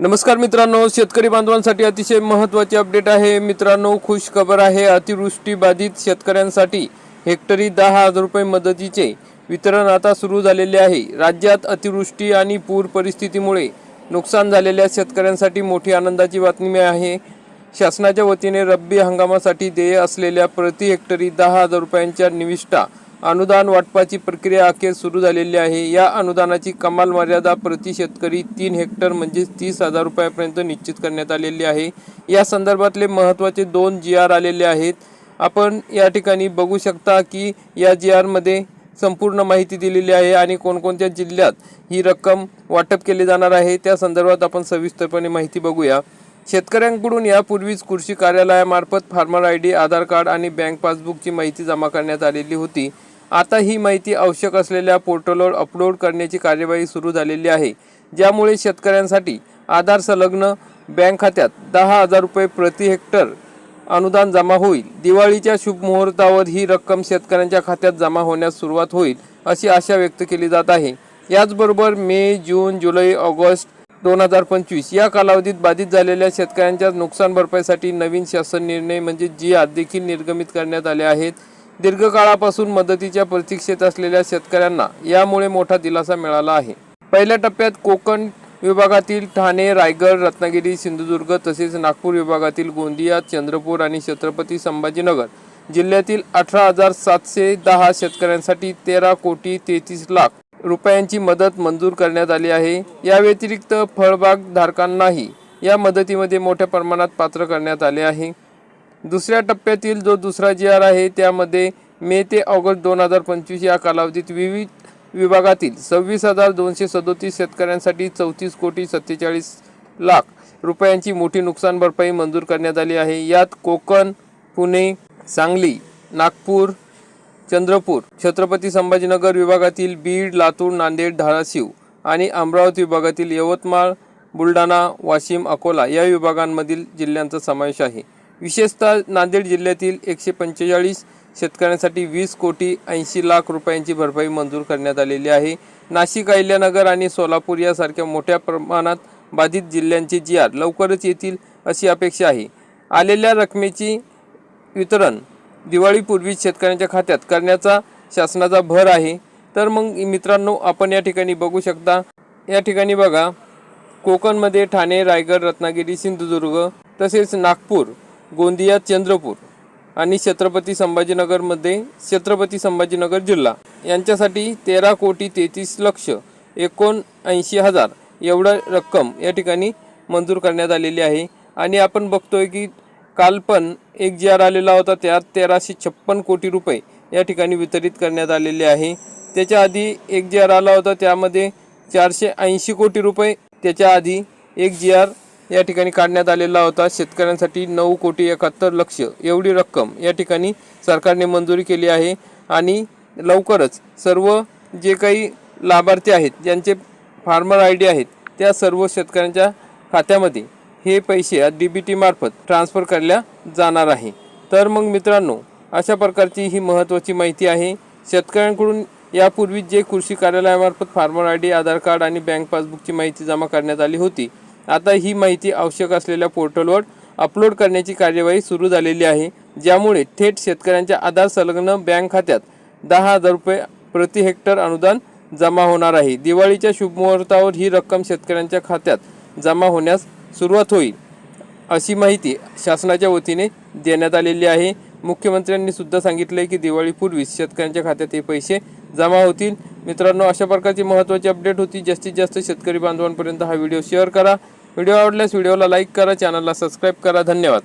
नमस्कार मित्रांनो शेतकरी बांधवांसाठी अतिशय महत्त्वाची अपडेट आहे. मित्रांनो खुश खबर आहे. अतिवृष्टी बाधित शेतकऱ्यांसाठी हेक्टरी दहा हजार रुपये मदतीचे वितरण आता सुरू झालेले आहे. राज्यात अतिवृष्टी आणि पूर परिस्थितीमुळे नुकसान झालेल्या शेतकऱ्यांसाठी मोठी आनंदाची बातमी आहे. शासनाच्या वतीने रब्बी हंगामासाठी देय असलेल्या प्रति हेक्टरी दहा हजार रुपयांच्या निविष्ठा अनुदान वाटपाची प्रक्रिया अखेर सुरू झालेली आहे. या अनुदानाची कमाल मर्यादा प्रति शेतकरी तीन हेक्टर म्हणजे तीस हजार रुपयापर्यंत निश्चित करण्यात आलेली आहे. या संदर्भातले महत्त्वाचे दोन जी आर आलेले आहेत. आपण या ठिकाणी बघू शकता की या जी आरमध्ये संपूर्ण माहिती दिलेली आहे आणि कोणकोणत्या जिल्ह्यात ही रक्कम वाटप केली जाणार आहे त्या संदर्भात आपण सविस्तरपणे माहिती बघूया. शेतकऱ्यांकडून यापूर्वीच कृषी कार्यालयामार्फत farmer I D Aadhaar card आणि बँक पासबुकची माहिती जमा करण्यात आलेली होती. आता ही माहिती आवश्यक असलेल्या पोर्टलवर अपलोड करण्याची कार्यवाही सुरू झालेली आहे ज्यामुळे शेतकऱ्यांसाठी आधार संलग्न बँक खात्यात दहा हजार रुपये प्रति हेक्टर अनुदान जमा होईल. दिवाळीच्या शुभमुहूर्तावर ही रक्कम शेतकऱ्यांच्या खात्यात जमा होण्यास सुरुवात होईल अशी आशा व्यक्त केली जात आहे. याचबरोबर मे जून जुलै ऑगस्ट दोन हजार पंचवीस या कालावधीत बाधित झालेल्या शेतकऱ्यांच्या नुकसान भरपाईसाठी नवीन शासन निर्णय म्हणजे जी आत देखील निर्गमित करण्यात आले आहेत दीर्घकाळापासून मदतीच्या प्रतीक्षेत असलेल्या शेतकऱ्यांना यामुळे मोठा दिलासा मिळाला आहे. पहिल्या टप्प्यात कोकण विभागातील ठाणे रायगड रत्नागिरी सिंधुदुर्ग तसेच नागपूर विभागातील गोंदिया चंद्रपूर आणि छत्रपती संभाजीनगर जिल्ह्यातील अठरा हजार सातशे दहा शेतकऱ्यांसाठी तेरा कोटी तेहतीस लाख रुपयांची मदत मंजूर करण्यात आली आहे. या व्यतिरिक्त फळबाग धारकांनाही या मदतीमध्ये मोठ्या प्रमाणात पात्र करण्यात आले आहे. दुसऱ्या टप्प्यातील जो दुसरा जी आर आहे त्यामध्ये मे ते ऑगस्ट दोन हजार पंचवीस या कालावधीत विविध विभागातील सव्वीस हजार दोनशे सदोतीस शेतकऱ्यांसाठी चौतीस कोटी सत्तेचाळीस लाख रुपयांची मोठी नुकसान भरपाई मंजूर करण्यात आली आहे. यात कोकण पुणे सांगली नागपूर चंद्रपूर छत्रपती संभाजीनगर विभागातील बीड लातूर नांदेड धाराशिव आणि अमरावती विभागातील यवतमाळ बुलढाणा वाशिम अकोला या विभागांमधील जिल्ह्यांचा समावेश आहे. विशेषतः नांदेड जिल्ह्यातील एकशे पंचेचाळीस शेतकऱ्यांसाठी वीस कोटी ऐंशी लाख रुपयांची भरपाई मंजूर करण्यात आलेली आहे. नाशिक अहिल्यानगर आणि सोलापूर यासारख्या मोठ्या प्रमाणात बाधित जिल्ह्यांची जी आर लवकरच येतील अशी अपेक्षा आहे. आलेल्या रकमेची वितरण दिवाळीपूर्वी शेतकऱ्यांच्या खात्यात करण्याचा शासनाचा भर आहे. तर मग मित्रांनो आपण या ठिकाणी बघू शकता या ठिकाणी बघा कोकणमध्ये ठाणे रायगड रत्नागिरी सिंधुदुर्ग तसेच नागपूर गोंदिया चंद्रपूर आणि छत्रपती संभाजीनगरमध्ये छत्रपती संभाजीनगर जिल्हा. यांच्यासाठी तेरा कोटी तेहतीस लक्ष एकोणऐंशी हजार एवढं रक्कम या ठिकाणी मंजूर करण्यात आलेली आहे. आणि आपण बघतोय की काल पण एक जी आर आलेला होता त्यात तेराशे छप्पन कोटी रुपये या ठिकाणी वितरित करण्यात आलेले आहे. त्याच्या आधी एक जी आर आला होता त्यामध्ये चारशे ऐंशी कोटी रुपये. त्याच्या आधी एक जी आर या ठिकाणी काढण्यात आलेला होता. शेतकऱ्यांसाठी नऊ कोटी एकाहत्तर लक्ष एवढी रक्कम या ठिकाणी सरकारने मंजुरी केली आहे. आणि लवकरच सर्व जे काही लाभार्थी आहेत ज्यांचे फार्मर आय डी आहेत त्या सर्व शेतकऱ्यांच्या खात्यामध्ये हे पैसे डी बी टीमार्फत ट्रान्सफर करल्या जाणार आहे. तर मग मित्रांनो अशा प्रकारची ही महत्त्वाची माहिती आहे. शेतकऱ्यांकडून यापूर्वी जे कृषी कार्यालयामार्फत farmer I D Aadhaar card आणि बँक पासबुकची माहिती जमा करण्यात आली होती आता ही माहिती आवश्यक असलेल्या पोर्टलवर अपलोड करण्याची कार्यवाही सुरू झालेली आहे ज्यामुळे थेट शेतकऱ्यांच्या आधार संलग्न बँक खात्यात दहा हजार रुपये प्रति हेक्टर अनुदान जमा होणार आहे. दिवाळीच्या शुभमुहूर्तावर ही रक्कम शेतकऱ्यांच्या खात्यात जमा होण्यास सुरुवात होईल अशी माहिती शासनाच्या वतीने देण्यात आलेली आहे. मुख्यमंत्र्यांनी सुद्धा सांगितले की दिवाळीपूर्वी शेतकऱ्यांच्या खात्यात हे पैसे जमा होतील. मित्रांनो अशा प्रकारची महत्त्वाची अपडेट होती. जास्तीत जास्त शेतकरी बांधवांपर्यंत हा व्हिडिओ शेअर करा. व्हिडिओ आवडल्यास व्हिडिओला लाईक करा चॅनलला सबस्क्राईब करा. धन्यवाद.